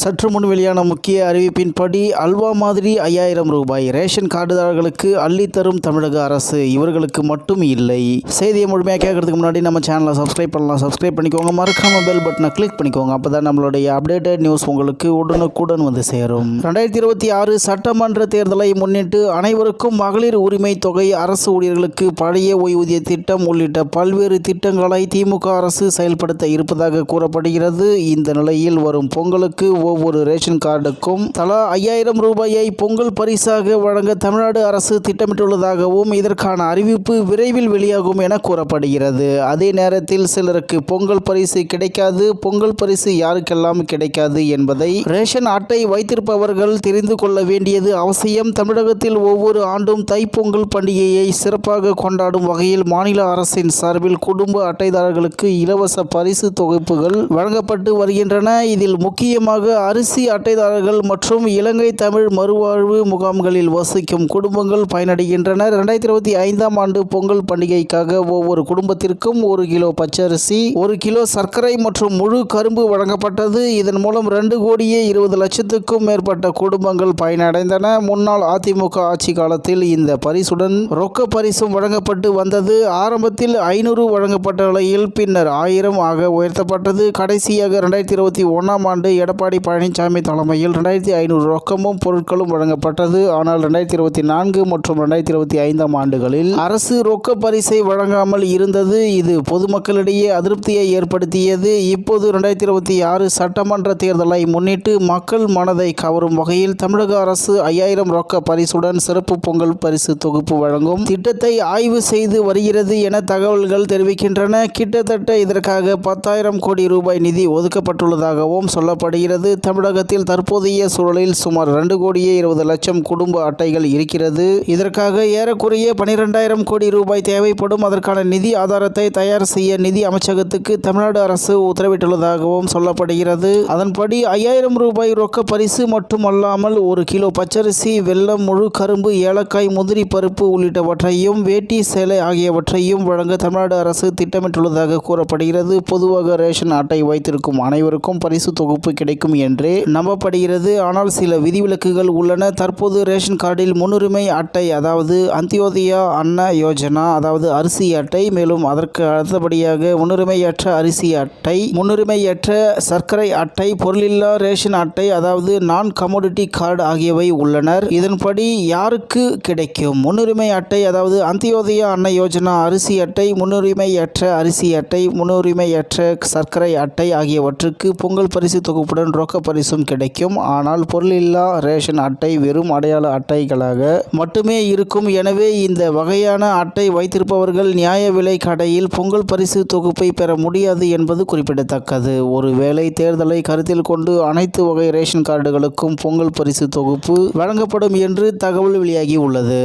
சற்று முன் வெளியான முக்கிய அறிவிப்பின்படி அல்வா மாதிரி ஐயாயிரம் ரூபாய் ரேஷன் கார்டுதாரர்களுக்கு அள்ளித்தரும் தமிழக அரசு இவர்களுக்கு மட்டும் இல்லை. செய்தியை முழுமையாக கேட்கறதுக்கு முன்னாடி நம்ம சேனலை சப்ஸ்கிரைப் பண்ணலாம். சப்ஸ்கிரைப் பண்ணிக்கோங்க. மறக்காம பெல் பட்டனை கிளிக் பண்ணிக்கோங்க. அப்போ தான் நம்மளுடைய அப்டேட்டட் நியூஸ் உங்களுக்கு உடனுக்குடன் வந்து சேரும். ரெண்டாயிரத்தி இருபத்தி ஆறு சட்டமன்ற தேர்தலை முன்னிட்டு அனைவருக்கும் மகளிர் உரிமை தொகை அரசு ஊழியர்களுக்கு பழைய ஓய்வூதிய திட்டம் உள்ளிட்ட பல்வேறு திட்டங்களை திமுக அரசு செயல்படுத்த இருப்பதாக கூறப்படுகிறது. இந்த நிலையில் வரும் பொங்கலுக்கு ஒவ்வொரு ரேஷன் கார்டுக்கும் தலா ஐயாயிரம் ரூபாயை பொங்கல் பரிசாக வழங்க தமிழ்நாடு அரசு திட்டமிட்டுள்ளதாகவும் இதற்கான அறிவிப்பு விரைவில் வெளியாகும் என கூறப்படுகிறது. அதே நேரத்தில் சிலருக்கு பொங்கல் பரிசு கிடைக்காது பொங்கல் பரிசு யாருக்கெல்லாம் கிடைக்காது என்பதை ரேஷன் அட்டை வைத்திருப்பவர்கள் தெரிந்து கொள்ள வேண்டியது அவசியம். தமிழகத்தில் ஒவ்வொரு ஆண்டும் தைப்பொங்கல் பண்டிகையை சிறப்பாக கொண்டாடும் வகையில் மாநில அரசின் சார்பில் குடும்ப அட்டைதாரர்களுக்கு இலவச பரிசு தொகுப்புகள் வழங்கப்பட்டு வருகின்றன. இதில் முக்கியமாக அரிசி அட்டைதாரர்கள் மற்றும் இலங்கை தமிழ் மறுவாழ்வு முகாம்களில் வசிக்கும் குடும்பங்கள் பயனடைகின்றன. ரெண்டாயிரத்தி இருபத்தி ஐந்தாம் ஆண்டு பொங்கல் பண்டிகைக்காக ஒவ்வொரு குடும்பத்திற்கும் ஒரு கிலோ பச்சரிசி ஒரு கிலோ சர்க்கரை மற்றும் முழு கரும்பு வழங்கப்பட்டது. இதன் மூலம் ரெண்டு கோடியே இருபது லட்சத்துக்கும் மேற்பட்ட குடும்பங்கள் பயனடைந்தன. முன்னாள் அதிமுக ஆட்சி காலத்தில் இந்த பரிசுடன் ரொக்க பரிசும் வழங்கப்பட்டு வந்தது. ஆரம்பத்தில் ஐநூறு வழங்கப்பட்ட நிலையில் பின்னர் ஆயிரம் ஆக உயர்த்தப்பட்டது. கடைசியாக ரெண்டாயிரத்தி இருபத்தி ஒன்றாம் ஆண்டு எடப்பாடி பழனிசாமி தலைமையில் ரெண்டாயிரத்தி ஐநூறு ரொக்கமும் பொருட்களும் வழங்கப்பட்டது. ஆனால் ரெண்டாயிரத்தி இருபத்தி நான்கு மற்றும் ரெண்டாயிரத்தி இருபத்தி ஐந்தாம் ஆண்டுகளில் அரசு ரொக்க பரிசை வழங்காமல் இருந்தது. இது பொதுமக்களிடையே அதிருப்தியை ஏற்படுத்தியது. இப்போது ரெண்டாயிரத்தி இருபத்தி ஆறு சட்டமன்ற தேர்தலை முன்னிட்டு மக்கள் மனதை கவரும் வகையில் தமிழக அரசு ஐயாயிரம் ரொக்க பரிசுடன் சிறப்பு பொங்கல் பரிசு தொகுப்பு வழங்கும் திட்டத்தை ஆய்வு செய்து வருகிறது என தகவல்கள் தெரிவிக்கின்றன. கிட்டத்தட்ட இதற்காக பத்தாயிரம் கோடி ரூபாய் நிதி ஒதுக்கப்பட்டுள்ளதாகவும் சொல்லப்படுகிறது. தமிழகத்தில் தற்போதைய சூழலில் சுமார் ரெண்டு கோடியே இருபது லட்சம் குடும்ப அட்டைகள் இருக்கிறது. இதற்காக ஏறக்குறைய பனிரெண்டாயிரம் கோடி ரூபாய் தேவைப்படும். அதற்கான நிதி ஆதாரத்தை தயார் செய்ய நிதி அமைச்சகத்துக்கு தமிழ்நாடு அரசு உத்தரவிட்டுள்ளதாகவும் சொல்லப்படுகிறது. அதன்படி ஐயாயிரம் ரூபாய் ரொக்க பரிசு மட்டுமல்லாமல் ஒரு கிலோ பச்சரிசி வெல்லம் முழு கரும்பு ஏலக்காய் முதிரி பருப்பு உள்ளிட்டவற்றையும் வேட்டி சேலை ஆகியவற்றையும் வழங்க தமிழ்நாடு அரசு திட்டமிட்டுள்ளதாக கூறப்படுகிறது. பொதுவாக ரேஷன் அட்டை வைத்திருக்கும் அனைவருக்கும் பரிசு தொகுப்பு கிடைக்கும் என்றே நம்பப்படுகிறது. ஆனால் சில விதிவிலக்குகள் உள்ளன. தற்போது ரேஷன் கார்டில் முன்னுரிமை அட்டை அதாவது அந்தியோதயா அன்ன யோஜனா அதாவது அரிசி அட்டை மேலும் அதற்கு அடுத்தபடியாக முன்னுரிமையற்ற அரிசி அட்டை முன்னுரிமையற்ற சர்க்கரை அட்டை பொருளில்லா ரேஷன் அட்டை அதாவது நான் கமோடிட்டி கார்டு ஆகியவை உள்ளனர். இதன்படி யாருக்கு கிடைக்கும்? முன்னுரிமை அட்டை அதாவது அந்தியோதயா அன்ன யோஜனா அரிசி அட்டை முன்னுரிமையற்ற அரிசி அட்டை முன்னுரிமையற்ற சர்க்கரை அட்டை ஆகியவற்றுக்கு பொங்கல் பரிசு தொகுப்புடன் ரொக்க பரிசும் கிடைக்கும். ஆனால் பொருளில்லா ரேஷன் அட்டை வெறும் அடையாள அட்டைகளாக மட்டுமே இருக்கும். எனவே இந்த வகையான அட்டை வைத்திருப்பவர்கள் நியாய விலை கடையில் பொங்கல் பரிசு தொகுப்பை பெற முடியாது என்பது குறிப்பிடத்தக்கது. ஒருவேளை தேர்தலை கருத்தில் கொண்டு அனைத்து வகை ரேஷன் கார்டுகளுக்கும் பொங்கல் பரிசு தொகுப்பு வழங்கப்படும் என்று தகவல் வெளியாகி உள்ளது.